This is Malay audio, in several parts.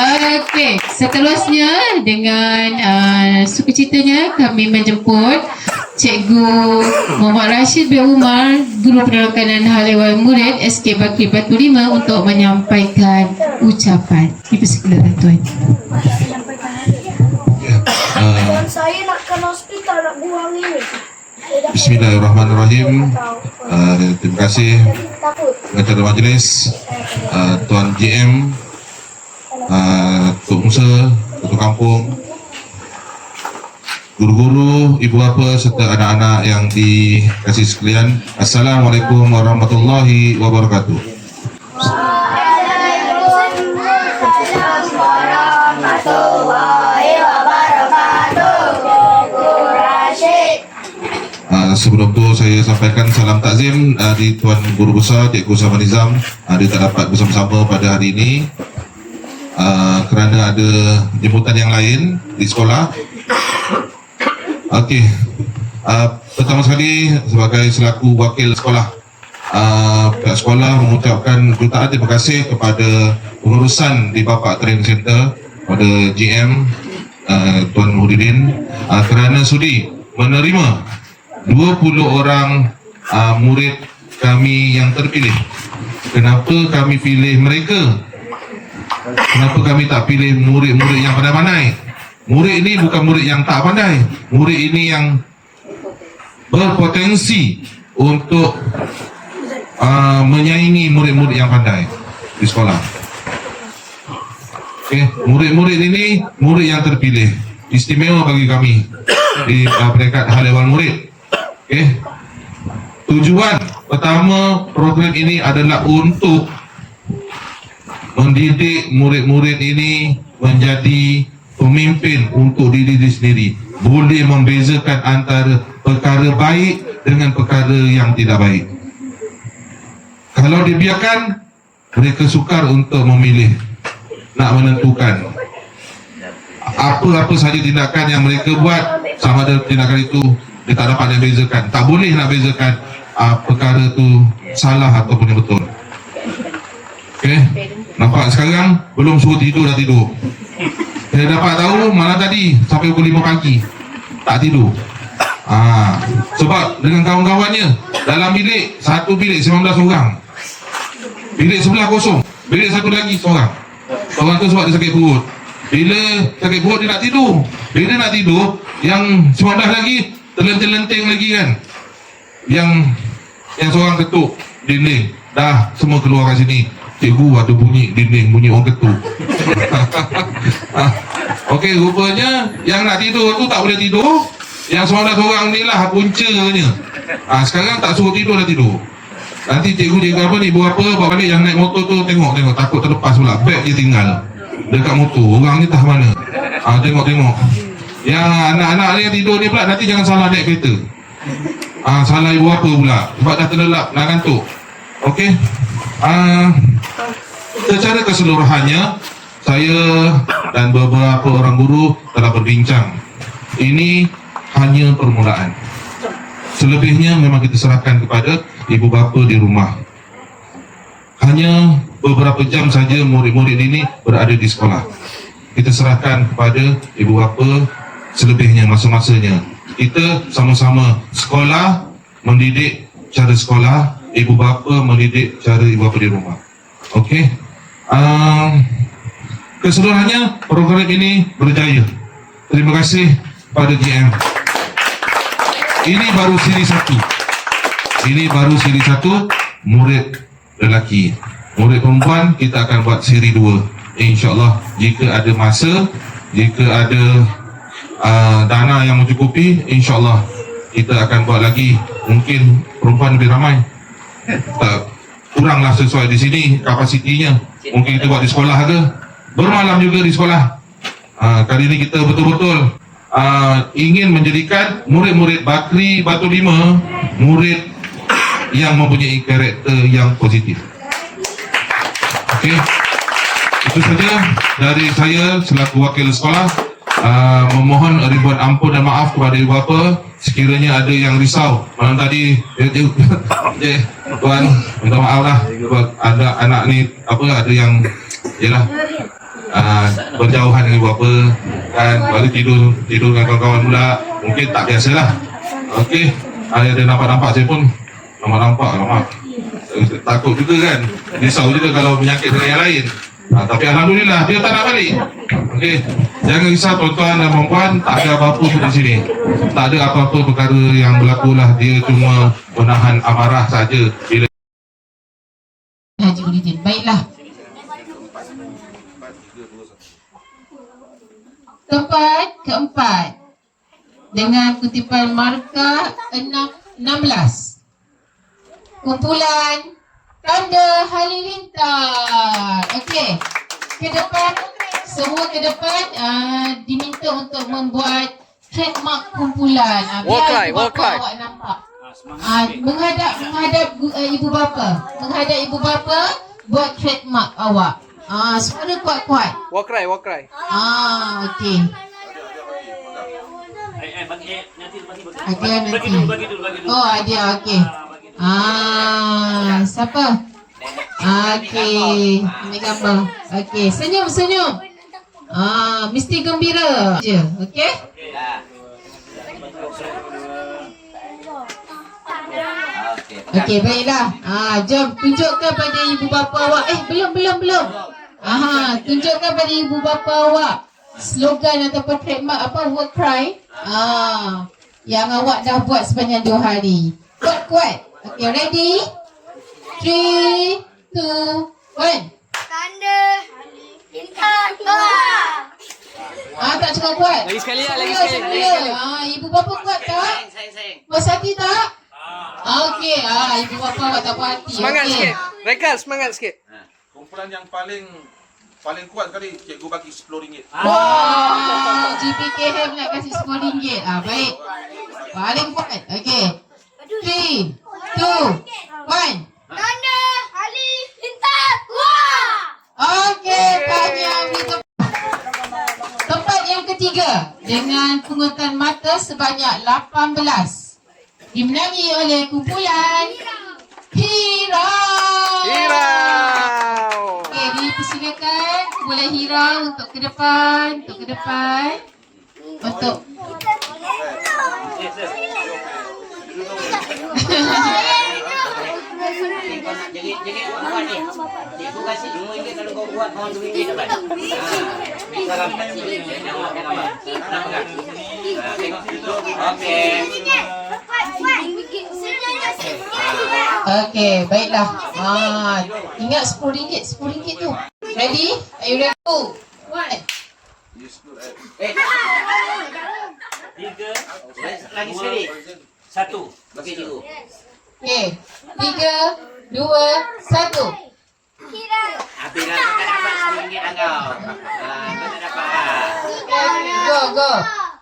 Okey, seterusnya dengan uh, sukacitanya kami menjemput Cikgu Muhammad Rashid bin Umar, Guru Penolakan Hal Ehwal Murid SK Bakri Batu 5 untuk menyampaikan ucapan. Dipersilakan Tuan. Uh, Dan saya nak ke hospital nak buang ini. Saya dah Bismillahirrahmanirrahim. Uh, terima kasih pengacara majlis, uh, Tuan GM, uh, Tok Musa, Ketua Kampung, guru-guru, ibu bapa serta anak-anak yang dikasih sekalian. Assalamualaikum warahmatullahi wabarakatuh. Uh, sebelum tu saya sampaikan salam takzim uh, di Tuan Guru Besar Cikgu Sama Nizam dia tak dapat bersama-sama pada hari ini uh, kerana ada jemputan yang lain di sekolah Okey uh, pertama sekali sebagai selaku wakil sekolah uh, pihak sekolah mengucapkan jutaan terima kasih kepada pengurusan di Bapak Training Center pada GM uh, Tuan Muhyiddin uh, kerana sudi menerima 20 orang uh, murid kami yang terpilih. Kenapa kami pilih mereka? Kenapa kami tak pilih murid-murid yang pandai-pandai? Murid ini bukan murid yang tak pandai. Murid ini yang berpotensi untuk uh, menyaingi murid-murid yang pandai di sekolah. Okay. Murid-murid ini murid yang terpilih. Istimewa bagi kami di uh, peringkat hal ehwal murid. Okey. Tujuan pertama program ini adalah untuk mendidik murid-murid ini menjadi pemimpin untuk diri diri sendiri. Boleh membezakan antara perkara baik dengan perkara yang tidak baik. Kalau dibiarkan, mereka sukar untuk memilih, nak menentukan apa-apa saja tindakan yang mereka buat sama ada tindakan itu dia tak dapat nak bezakan tak boleh nak bezakan uh, perkara tu salah ataupun yang betul ok nampak sekarang? Belum suruh tidur dah tidur. Dia dapat tahu malam tadi sampai pukul 5 pagi. Tak tidur. Ah, sebab dengan kawan-kawannya dalam bilik satu bilik 19 orang. Bilik sebelah kosong bilik satu lagi seorang. Orang tu sebab dia sakit perut. Bila sakit perut dia nak tidur. Bila nak tidur yang 19 lagi terlenting-lenting lagi kan. Yang yang seorang ketuk dinding. Dah semua keluar kat sini cikgu ada bunyi dinding bunyi orang ketuk Okey, rupanya yang nak tidur tu tak boleh tidur. Yang 19 orang ni lah puncanya. Ah, sekarang tak suruh tidur dah tidur. Nanti cikgu dia apa ni, buat apa, bawa balik yang naik motor tu tengok tengok takut terlepas pula. Beg dia tinggal dekat motor. Orang ni tak mana. Ah, tengok tengok. Yang anak-anak yang tidur ni pula nanti jangan salah naik kereta. Ah, salah ibu apa pula. Sebab dah terlelap, nak ngantuk. Okey. Ah, secara keseluruhannya saya dan beberapa orang guru telah berbincang. Ini hanya permulaan. Selebihnya memang kita serahkan kepada ibu bapa di rumah. Hanya beberapa jam saja murid-murid ini berada di sekolah. Kita serahkan kepada ibu bapa selebihnya masa-masanya. Kita sama-sama sekolah mendidik cara sekolah, ibu bapa mendidik cara ibu bapa di rumah. Okey. Um, keseluruhannya program ini berjaya. Terima kasih pada GM. Ini baru siri satu. Ini baru siri satu murid lelaki. Murid perempuan kita akan buat siri dua. InsyaAllah jika ada masa, jika ada uh, dana yang mencukupi, insyaAllah kita akan buat lagi. Mungkin perempuan lebih ramai. Tak kuranglah sesuai di sini kapasitinya. Mungkin kita buat di sekolah ke. Bermalam juga di sekolah. Uh, kali ini kita betul-betul uh, ingin menjadikan murid-murid Bakri Batu Lima murid yang mempunyai karakter yang positif. Okey. Itu saja dari saya selaku wakil sekolah uh, memohon ribuan ampun dan maaf kepada ibu bapa. Sekiranya ada yang risau. Malam tadi eh, tuan minta maaf lah. Sebab ada anak ni apa ada yang yalah uh, berjauhan dengan ibu bapa. Kan baru tidur tidur dengan kawan-kawan pula. Mungkin tak biasalah. Okey ada nampak-nampak saya pun. Nampak-nampak nampak. Eh, takut juga kan. Risau juga kalau menyakit dengan yang lain ha, tapi Alhamdulillah dia tak nak balik okey jangan risau tuan-tuan dan perempuan tak ada apa-apa di sini tak ada apa-apa perkara yang berlaku lah dia cuma menahan amarah saja bila Haji Muhyiddin. Baiklah. Tempat keempat dengan kutipan markah 6, 16. Kumpulan Tanda Halilintar. Okey. Ke depan, semua ke depan uh, diminta untuk membuat trademark kumpulan. Uh, Walk line, ibu walk bapa line. awak nampak. Ah, menghadap menghadap uh, ibu bapa. Menghadap ibu bapa buat trademark awak. Ah, suara kuat-kuat. Walk cry, walk cry. Ah, okey. Eh, eh, bagi eh, nanti. Ada dulu, bagi dulu, bagi dulu. Oh, ada okey. Ah, siapa? Okey, ini gambar. Okey, senyum senyum. Ah, mesti gembira je, okey? Okey, baiklah. Ah, jom tunjukkan pada ibu bapa awak. Eh, belum belum belum. Aha, tunjukkan pada ibu bapa awak slogan ataupun trademark apa work cry. Ah, yang awak dah buat sepanjang dua hari. Kuat-kuat. Okey, ready? Three, two, one. Tanda Intan Tua Ah, tak cukup kuat. Lagi sekali lah, lagi sekali, lagi semula. sekali. Ah, ibu bapa kuat tak? Puas hati tak? Ah, okey. Ah, ibu bapa awak tak puas hati. Semangat Okey. sikit. Rekal, semangat sikit. kumpulan yang paling paling kuat sekali cikgu bagi RM10 Wah, GPKM nak kasih RM10. Ah, baik. Paling kuat. Okey. Three, two, one. Tanda Ali Intan Tua Okey, Amrita. Tempat yang ketiga dengan pungutan mata sebanyak 18 dimenangi oleh kumpulan Hirau. Hirau. Okey, dipersilakan kumpulan Hirau untuk ke depan, untuk ke depan. Untuk nak jengit-jengit buat ni. Cikgu kasih RM2 kalau kau buat kawan RM2 dapat. Ha. Bisa dapat sini. Jangan makan apa. Nak pegang. Ha, tengok. Okey. Okey, baiklah. Ah, ingat RM10, RM10 tu. Ready? Are you ready? One. Eh, Tiga, lagi sekali. satu. Bagi cikgu. Okey, tiga, dua, satu. Habis dah tak dapat RM10 dah kau. Ha, kau tak dapat. Go, go.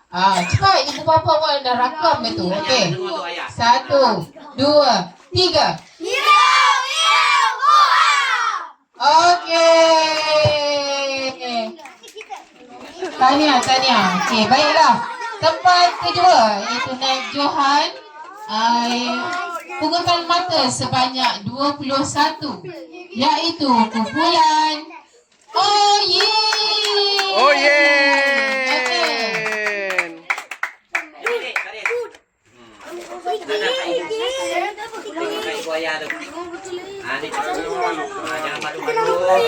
Ah, cepat ibu bapa awak dah rakam itu. Okey. Satu, dua, tiga. Okey. Tahniah, tahniah. Okey, baiklah. Tempat kedua iaitu Naik Johan. Uh, pungutan mata sebanyak 21 iaitu kumpulan Oh yeah. Oh Okey. yeah. Tarik, tarik. Hmm. Tak dapat ibu. Tengok kat ibu ayah tu. Ha, ni cikgu. Ha, jangan malu-malu. Ha,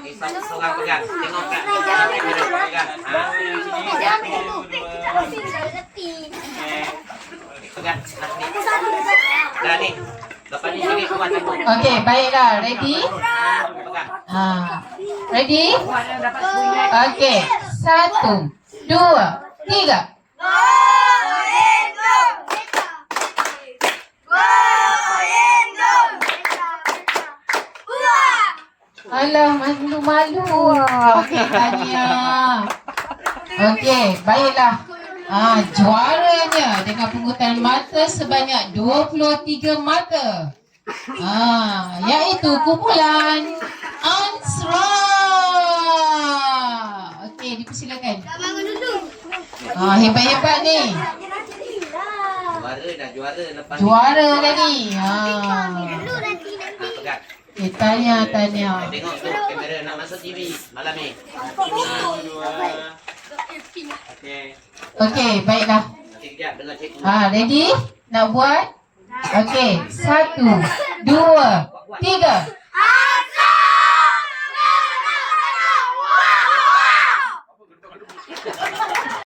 kisah seorang pegang. Tengok kat kamera pegang. Ha, pegang. Ha, ni. Dah ni. Lepas ni sini kuat aku. Okey, baiklah. Ready? Ah. Ready? Okey. Satu, dua, tiga. Alah, malu-malu. Okey, tahniah. Okey, baiklah. Ah, juaranya dengan pungutan mata sebanyak 23 mata. Ah, iaitu kumpulan Ansra. Okey, dipersilakan. Ah, hebat-hebat ni. Juara dah juara lepas ni. Juara dah ni. Ah. Ha. Okay, tanya, tanya. Tengok tu kamera nak masuk TV malam ni. Okey. Okay, baiklah. Dengar cikgu. Ha, ready? Nak buat? Okay, satu, dua, tiga.